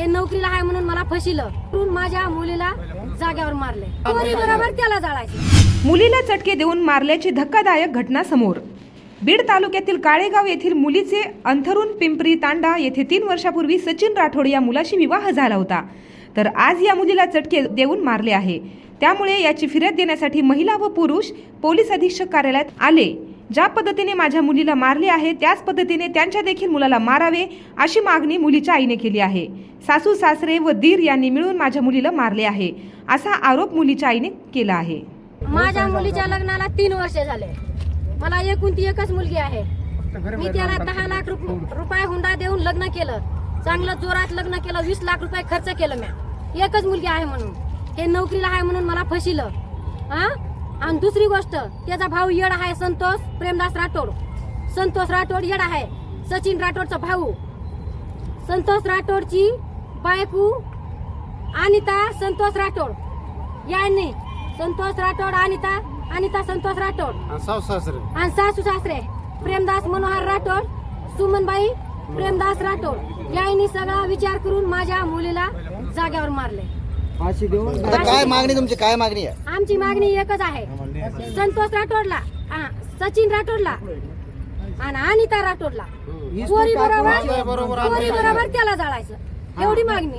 हे नोकरीला आहे म्हणून मला फसिलं माझ्या मुलीला जाग्यावर मारले. बरोबर त्याला जाळायचे. मुलीला चटके देऊन मारल्याची धक्कादायक घटना समोर. बीड तालुक्यातील काळेगाव येथील मुलीचे अंथरुण पिंपरी तांडा येथे तीन वर्षापूर्वी सचिन राठोड या मुलाशी विवाह झाला होता. तर आज या मुलीला चटके देऊन मारले आहे. त्यामुळे याची फिर्याद देण्यासाठी महिला व पुरुष पोलीस अधीक्षक कार्यालयात आले. ज्या पद्धतीने माझ्या मुलीला मारले आहे त्याच पद्धतीने त्यांच्या देखील मुलाला मारावे अशी मागणी मुलीच्या आईने केली आहे. सासू सासरे व दीर यांनी मिळून माझ्या मुलीला मारले आहे असा आरोप मुलीच्या आईने केला आहे. माझ्या मुलीच्या लग्नाला तीन वर्ष झाले. मला एकूण ती एकच मुलगी आहे. मी त्याला दहा लाख रुप- रुपये हुंडा देऊन लग्न केलं. चांगलं जोरात लग्न केलं वीस लाख रुपये खर्च केलं म्या एकच मुलगी आहे म्हणून. हे नोकरीला आहे म्हणून मला फसिलं हा आणि दुसरी गोष्ट त्याचा भाऊ येड आहे संतोष प्रेमदास राठोड. संतोष राठोड येड आहे. सचिन राठोडचा भाऊ. संतोष राठोडची बायको अनिता संतोष राठोड. यांनी संतोष राठोड अनिता अनिता संतोष राठोड. आणि सासू सासरे प्रेमदास मनोहर राठोड सुमनबाई प्रेमदास राठोड. यांनी सगळा विचार करून माझ्या मुलीला जाग्यावर मारले. आता काय मागणी तुमची? काय मागणी आहे? आमची मागणी एकच आहे. संतोष राठोडला हा, सचिन राठोडला आणि अनिता राठोडला. चोरी बरोबर बरोबर त्याला जाळायचं. एवढी मागणी.